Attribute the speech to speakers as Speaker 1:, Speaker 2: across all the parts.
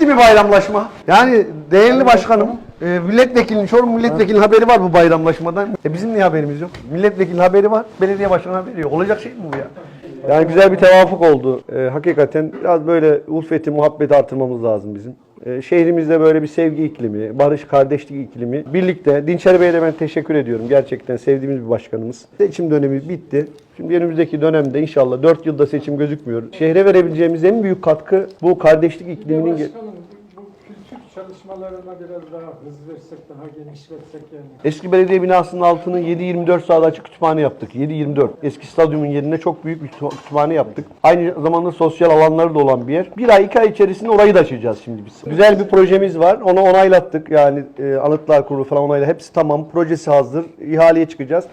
Speaker 1: Bitti mi bayramlaşma? Yani değerli başkanım, e, milletvekilinin, Çorum milletvekilinin haberi var bu bayramlaşmadan. E bizim niye haberimiz yok? Milletvekilinin haberi var, belediye başkanı haberi yok. Olacak şey mi bu ya? Yani güzel bir tevafuk oldu. E, hakikaten biraz böyle ulfeti, muhabbeti artırmamız lazım bizim. E, şehrimizde böyle bir sevgi iklimi, barış, kardeşlik iklimi. Birlikte, Dinçer Bey'e de ben teşekkür ediyorum. Gerçekten sevdiğimiz bir başkanımız. Seçim dönemi bitti. Şimdi önümüzdeki dönemde inşallah 4 yılda seçim gözükmüyor. Şehre verebileceğimiz en büyük katkı bu kardeşlik ikliminin...
Speaker 2: başkanım kültür çalışmalarına biraz daha hız versek, daha genişletsek yani.
Speaker 1: Eski belediye binasının altını 7-24 saat açık kütüphane yaptık. 7-24. Eski stadyumun yerine çok büyük bir kütü- kütüphane yaptık. Aynı zamanda sosyal alanları da olan bir yer. Bir ay iki ay içerisinde orayı da açacağız şimdi biz. Güzel bir projemiz var. Onu onaylattık. Yani e, anıtlar kurulu falan onayla. Hepsi tamam. Projesi hazır. İhaleye çıkacağız.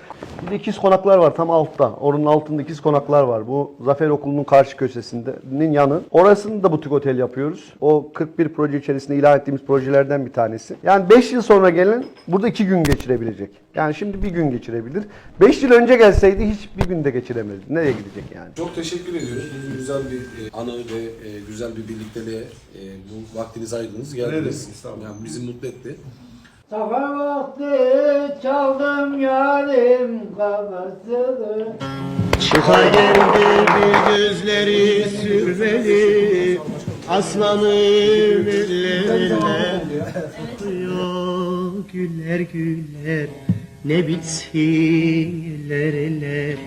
Speaker 1: Bir de ikiz konaklar var tam altta. Oranın altında ikiz konaklar var. Bu Zafer Okulu'nun karşı köşesinin yanı. Orasını da butik otel yapıyoruz. O 41 proje içerisinde ilan ettiğimiz projelerden bir tanesi. Yani 5 yıl sonra gelen burada 2 gün geçirebilecek. Yani şimdi bir gün geçirebilir. 5 yıl önce gelseydi hiç bir günde geçiremezdi. Nereye gidecek yani?
Speaker 3: Çok teşekkür ediyoruz. Bu güzel bir e, anı ve e, güzel bir birlikteliğe e, bu vaktinizi ayırdınız, geldiniz. Yani bizi mutlu etti.
Speaker 4: Safa vakti çaldım yarim kafasını
Speaker 5: Çıka geldi bir gözleri sürmeli Aslanım ellerine Yok güller güller. Ne bitsin eller eller